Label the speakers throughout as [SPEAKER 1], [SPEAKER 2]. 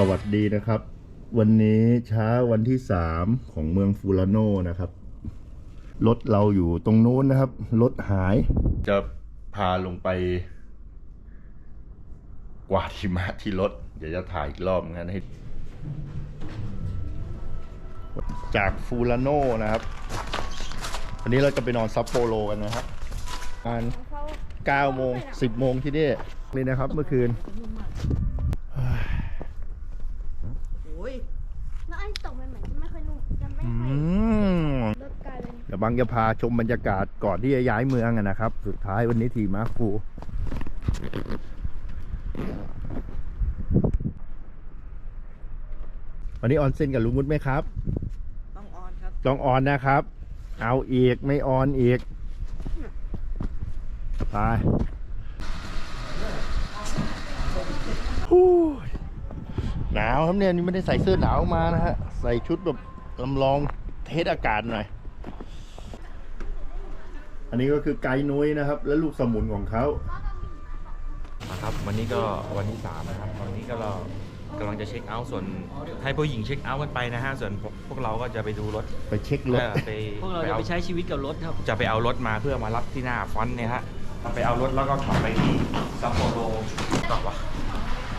[SPEAKER 1] สวัสดีนะครับ วันนี้เช้าวันที่สามของเมืองฟูลาโนนะครับ รถเราอยู่ตรงนู้นนะครับ รถหาย จะพาลงไป กวาดหิมะที่รถ เดี๋ยวจะถ่ายอีกรอบงั้นให้ จากฟูลาโนนะครับ วันนี้เราจะไปนอนซัปโปโรกันนะครับประมาณ9โมง 10 โมงที่นี่นี่นะครับเมื่อคืน
[SPEAKER 2] โอ้ย
[SPEAKER 3] แล้วไอ้ตกมันเหมือนจะไม่ค่อยนุ่มจะไม่
[SPEAKER 1] อื
[SPEAKER 3] ค่อย
[SPEAKER 1] ม
[SPEAKER 3] รส กลายเป็น
[SPEAKER 1] เดี๋ยวบังจะพาชมบรรยากาศก่อนที่จะย้ายเมืองอะนะครับ สุดท้ายวันนี้ทีมาคูวันนี้ออนเซ็นกับลุงมุดไหมครับ
[SPEAKER 2] ต้องออนครับ
[SPEAKER 1] ลองออนนะครับ เอาอีกไม่ออนอีกไปฮู้ยหนาวครับเนี่ยนี่ไม่ได้ใส่เสื้อหนาวมานะฮะ ใส่ชุดแบบลำลองเทสอากาศหน่อย อันนี้ก็คือไกด์นุ้ยนะครับ และลูกสมุนของเขา
[SPEAKER 4] นะครับ วันนี้ก็วันที่สามนะครับวันนี้ก็เรากำลังจะเช็คเอาท์ส่วนให้ผู้หญิงเช็คเอาท์กันไปนะฮะส่วนพวกพวกเราก็จะไปดูรถ
[SPEAKER 1] ไปเช็ครถ
[SPEAKER 4] เออไป
[SPEAKER 2] พวกเราจะ
[SPEAKER 4] อ
[SPEAKER 2] ไปใช้ชีวิตกับรถครับ
[SPEAKER 4] จะไปเอารถมาเพื่อมารับที่หน้าฟอนต์เนี่ยฮะไปเอารถแล้วก็ขับไปที่ซัปโปโรต่อวะ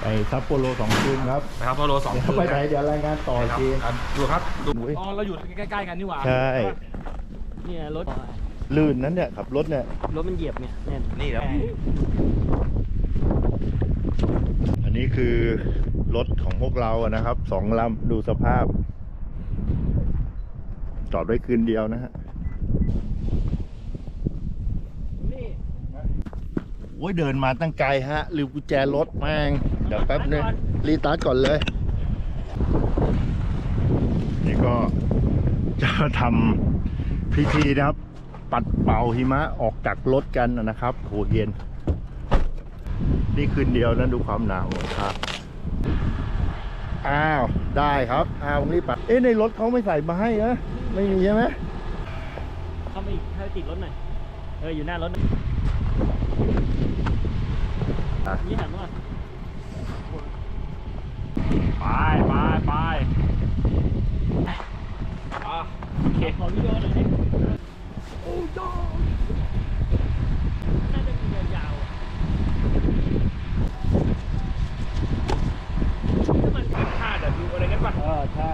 [SPEAKER 1] ไปซัปโปโรสองคืนครับ
[SPEAKER 4] ไปซัปโปโรสอง
[SPEAKER 1] เดี๋ยว
[SPEAKER 4] คืน
[SPEAKER 1] ไปไหนเดี๋ยวรายงานต่ออีก
[SPEAKER 4] ครับ
[SPEAKER 1] ที
[SPEAKER 4] อะดูครับดู
[SPEAKER 1] อุ๊ย
[SPEAKER 2] อ๋อ เราอยู่ใกล้ๆกันนี่หว่า
[SPEAKER 1] ใช่
[SPEAKER 2] เนี่ยรถ
[SPEAKER 1] ลื่นนั้นเนี่ยขับรถเนี่ย
[SPEAKER 2] รถมันเหยียบเนี่ยเนี่ย
[SPEAKER 4] นี่แล้ว
[SPEAKER 1] อันนี้คือรถของพวกเราอะนะครับ สองลำดูสภาพ จอดไว้คืนเดียวนะฮะ
[SPEAKER 2] นี่
[SPEAKER 1] โอ้ยเดินมาตั้งไกลฮะลืมกุญแจรถแม่งเดี๋ยวแป๊บนึงรีสตาร์ทก่อนเลย นี่ก็จะทำพิธีนะครับ ปัดเป่าหิมะออกจากรถกันนะครับโหเย็น นี่คืนเดียวนะดูความหนาวครับอ้าวได้ครับอ้าวรีบปัดเอ๊ะในรถเขาไม่ใส่มาให้นะไม่มีใช่ไหม
[SPEAKER 2] เข้ามาอีกให้ติดรถหน่อยเอออยู่หน้ารถหน่อย
[SPEAKER 1] อะ
[SPEAKER 2] นี่หันมาไปไปไปอะโอเคขอวิดีโอหน่อยดิ โอ้ยน่าจะมียาวๆอะถ้ามันเป็นท่าเดี๋ยวดูอะไรกันป่ะ
[SPEAKER 1] เออใช่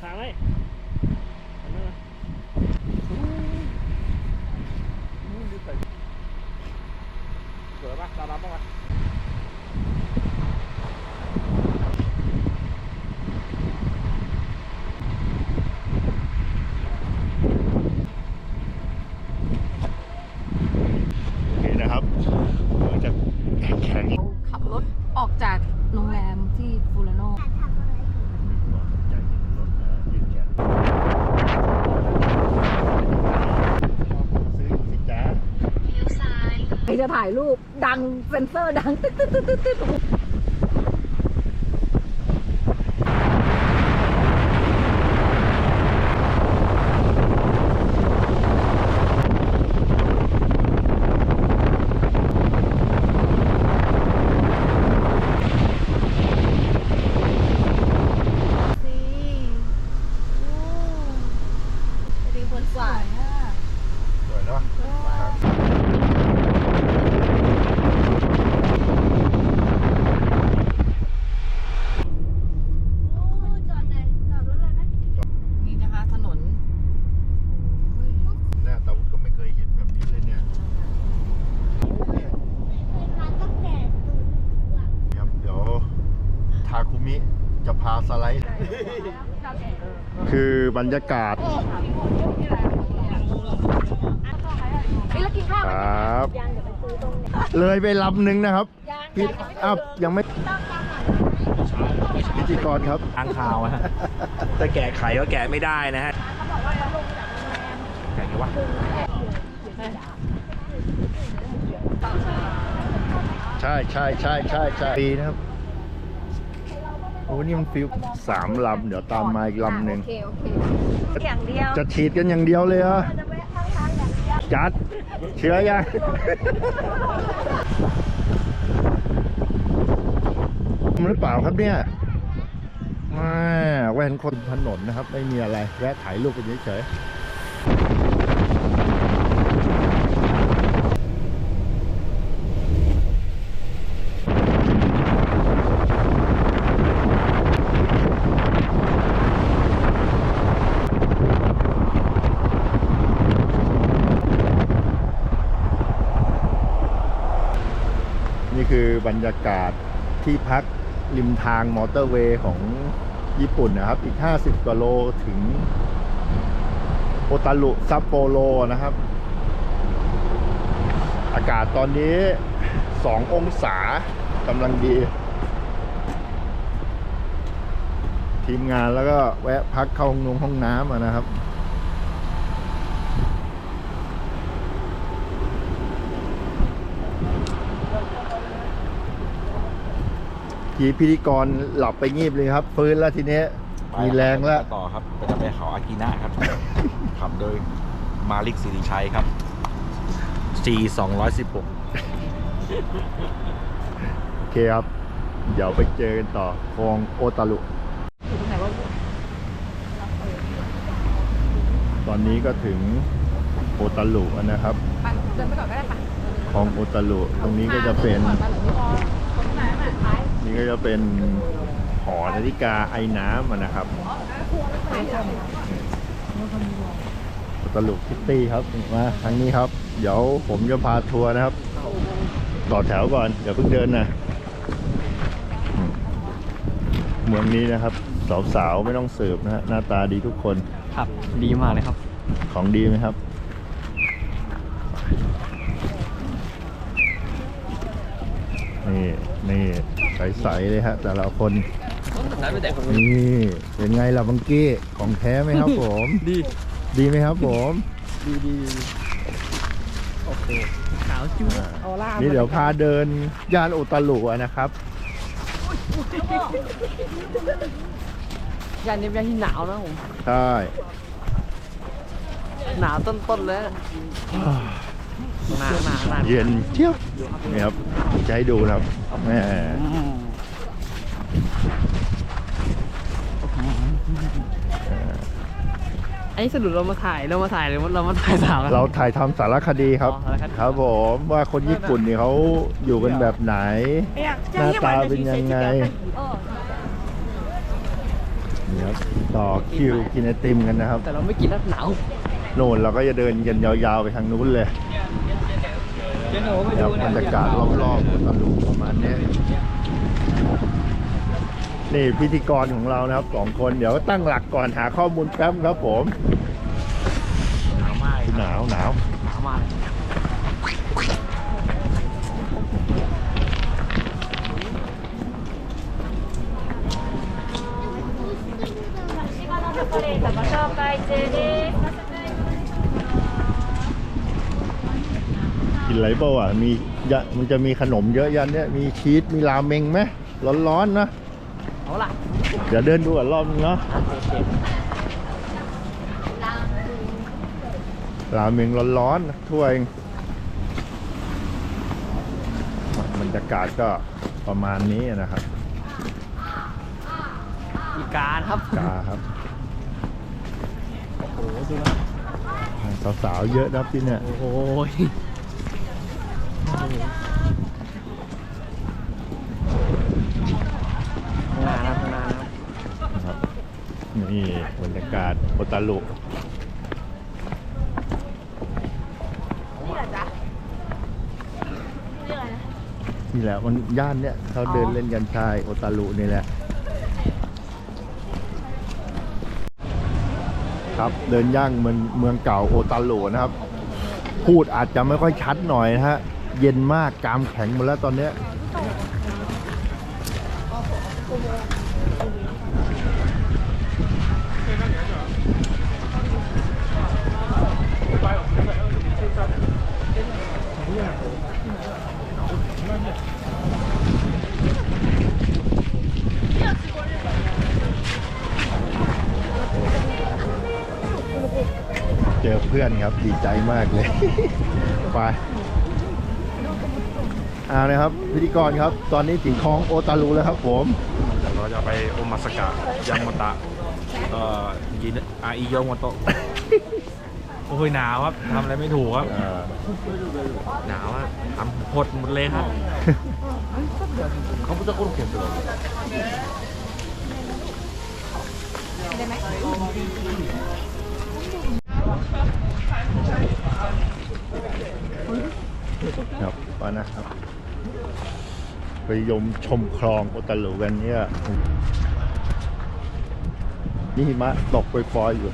[SPEAKER 2] ทางไหมอันนั้นนะสวยป่ะตาลับป่ะวะ
[SPEAKER 1] โอเคนะครับเดี๋ยวจะแข่ง
[SPEAKER 5] ขับรถออกจากโรงแรมที่ฟูลาโน
[SPEAKER 3] ทำอะไรอยู่
[SPEAKER 1] จะเห็นรถนะยืนแข่งซื้อสิจ้า
[SPEAKER 5] ใครจะ ถ่ายรูปดังเซนเซอร์ดังตึ๊ดตึ๊ดตึ๊ดตึ๊ดตึ๊ด
[SPEAKER 3] สิโอ้ดีคนสวย
[SPEAKER 1] สวยเนาะ
[SPEAKER 3] โอ้จอดเลยจอดรถเลยไหม
[SPEAKER 5] นี่นะคะถนน
[SPEAKER 1] หน้าตาวุฒก็ไม่เคยเห็นแบบนี้เลยเนี่ย
[SPEAKER 3] เคยมาตั้งแต่ตูนหลัง
[SPEAKER 1] ครับเดี๋ยวทาคุ มิจะพาสไลด์ คือบรรยากาศ
[SPEAKER 5] เฮ้ยแล้วกินข้าว
[SPEAKER 1] ค
[SPEAKER 5] ไหม
[SPEAKER 1] รับ
[SPEAKER 3] ยังเดี๋ยวไปซื้อตรงนี้
[SPEAKER 1] เลยไปลำหนึ่งนะครับ
[SPEAKER 3] ยัง
[SPEAKER 1] พี่อ้าวยังไม่พิธีกรครับ
[SPEAKER 4] ทางข่าวฮะแต่แกะไขก็แกะไม่ได้นะฮะแกะไงวะ
[SPEAKER 1] ใช่ใช่ใช่ใช่ใช่ปีนะครับโอ้นี่มันฟิวสามลำเดี๋ยวตามมาอีกลำหนึ่ง
[SPEAKER 5] โอเคโอเค
[SPEAKER 3] อย่างเดียว
[SPEAKER 1] จะฉีดกันอย่างเดียวเลยเหรอ
[SPEAKER 3] จะแวะข้างทางอย่างเดียว
[SPEAKER 1] จัดเชื้อยังหรือเปล่าครับเนี่ยมาแวนคนถนนนะครับ ไม่มีอะไรแวะถ่ายรูปกันเฉยๆ นี่คือบรรยากาศที่พักริมทางมอเตอร์เวย์ของญี่ปุ่นนะครับ อีก 50กว่าโลถึงโอตารุซัปโปโรนะครับ อากาศตอนนี้ 2 องศากำลังดี ทีมงานแล้วก็แวะพักเข้าห้องนงห้องน้ำนะครับ ทีพิธีกรหลับไปงีบเลยครับ ฟื้นแล้วทีเนี้ยมีแรงแล้ว
[SPEAKER 4] ต่อครับก็จะไปเขาอากินะครับ ขับโดยมาลิกสิริชัยครับ G 216
[SPEAKER 1] โอเคครับ เดี๋ยวไปเจอกันต่อคลองโอตารุ
[SPEAKER 5] อยู่ตรงไหนวะ
[SPEAKER 1] ตอนนี้ก็ถึงโอตารุแล้วนะครับ
[SPEAKER 5] ไปเดินไปก่อนก็ได้ปะ
[SPEAKER 1] คลองโอตารุตรงนี้ก็จะเป็น
[SPEAKER 5] ก่อนไปหรือไม่พอ นี่
[SPEAKER 1] ก็จะเป็นหอนาฬิกาไอ้น้ำอะนะครับ
[SPEAKER 5] ท้ายใช่
[SPEAKER 1] โอตารุคิตตี้ครับมาทางนี้ครับ เดี๋ยวผมจะพาทัวร์นะครับ ต่อแถวก่อนอย่าเพิ่งเดินนะอืมเมืองนี้นะครับ สาวๆไม่ต้องสืบนะฮะหน้าตาดีทุกคน
[SPEAKER 2] ครับ ดีมากเลยครับ
[SPEAKER 1] ของดีไหมครับนี่นี่ ใสๆเลยฮะ แต่ละคน นี่เป็นไงล่ะบังกี้ของแท้ไหมครับผม
[SPEAKER 2] ดี
[SPEAKER 1] ดีไหมครับผม
[SPEAKER 2] ดีดีโอเคขาวจุ๊บออร่า
[SPEAKER 1] นี่เดี๋ยวพาเดินย่านโอตารุอะนะครับ
[SPEAKER 2] ยันนี้เป็นยันที่หนาวนะผม
[SPEAKER 1] ใช่
[SPEAKER 2] หนาวต้นๆเลยนะ หนาวหนาวหนาว
[SPEAKER 1] เย็นเที่ยวนี่ครับจะให้ดูนะครับแม่
[SPEAKER 2] อืมอันนี้สรุปเรามาถ่ายเรามาถ่ายหรือว่าเรามาถ่ายสาวกัน
[SPEAKER 1] เราถ่ายทำสารคดีครับ
[SPEAKER 2] อ๋อสารคดี
[SPEAKER 1] ครับผมว่าคนญี่ปุ่นนี่เขาอยู่กันแบบไหน หน้าตาเป็นยังไงนี่ครับต่อคิวกินไอติมกันนะครับ
[SPEAKER 2] แต่เราไม่กินแล้วหนาว
[SPEAKER 1] โน่นเราก็จะเดินกันยาวๆไปทางนู้นเลย
[SPEAKER 2] เดี๋ยวหนูไป
[SPEAKER 1] เดี๋ยว
[SPEAKER 2] ดูนะ
[SPEAKER 1] บรรยากาศรอบๆตะลุประมาณนี้ นี่พิธีกรของเรานะครับสองคนเดี๋ยวตั้งหลักก่อนหาข้อมูลแป๊บครับผม
[SPEAKER 2] หนาวมาก
[SPEAKER 1] หนาวหนาว
[SPEAKER 2] หนาวมาก
[SPEAKER 1] กินอะไร เปล่าอะมียะมันจะมีขนมเยอะยันเนี่ยมีชีสมีราเมงไหมร้อนๆนะ
[SPEAKER 2] เอาล่ะ
[SPEAKER 1] เดี๋ยวเดินดูก่อนรอบนึงเนาะ
[SPEAKER 2] โอเค
[SPEAKER 1] ราเมงร้อนๆถ้วยเองบรรยากาศก็ประมาณนี้นะครับ
[SPEAKER 2] อีการครับ
[SPEAKER 1] กาครับ
[SPEAKER 2] โอ้โหดูนะ
[SPEAKER 1] สาวๆเยอะนะครับที่เนี่ย
[SPEAKER 2] โอ้โหข้างหน้านะข้างหน้านะครับ
[SPEAKER 1] นะครับ นี่บรรยากาศโอตารุนี่แหละมันย่านเนี่ยเขาเดินเล่นกันชายโอตารุนี่แหละ ครับเดินย่างเมืองเมืองเก่าโอตารุนะครับ พูดอาจจะไม่ค่อยชัดหน่อยนะฮะ เย็นมากกามแข็งหมดแล้วตอนเนี้ยเจอเพื่อนครับดีใจมากเลย ไป อ่านะครับพิธีกรครับ ตอนนี้ถึงคลองโอตารุแล้วครับผม
[SPEAKER 4] เราจะไปโอมาสกะยังโมตะเอ่อยินอาอิโยโมโตะโอ้ยหนาวครับทำอะไรไม่ถูกครับ
[SPEAKER 1] อ่า
[SPEAKER 4] หนาวอะทำหดหมดเลยครับเขาจะก้นเข็มเลย
[SPEAKER 1] ครับมานะครับ ไปยมชมคลองโอตารุกันเนี่ยนี่หิมะตกปล่อยๆอยู่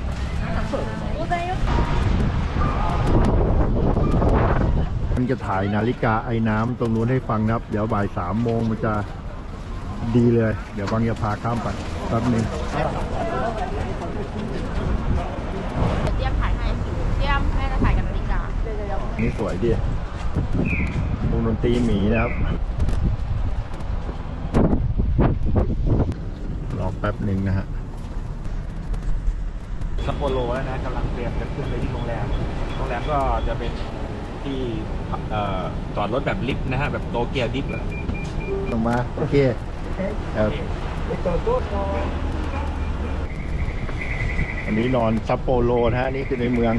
[SPEAKER 1] มันจะถ่ายนาฬิกาไอ้น้ำตรงนู้นให้ฟังนะครับ เดี๋ยวบ่ายสามโมงมันจะดีเลย เดี๋ยวบางจะพาข้ามไปแป๊บหนึง
[SPEAKER 5] เตรียมถ่ายให้เตรียมแม่จะถ่ายกับนาฬิกา
[SPEAKER 1] นี่สวยดีวงดน ตรีหมีนะครับ รอแป๊บหนึ่งนะฮะ
[SPEAKER 4] ซัปโปโรแล้วนะกำลังเตรียมจะขึ้นไปที่โรงแรม โรงแรมก็จะเป็นที่เอ่อจอดรถแบบลิฟต์นะฮะ แบบโตเกียวดิฟต์อะ
[SPEAKER 1] ลงมา โอเคครับอันนี้นอนซัปโปโรนะฮะ นี่คือในเมือง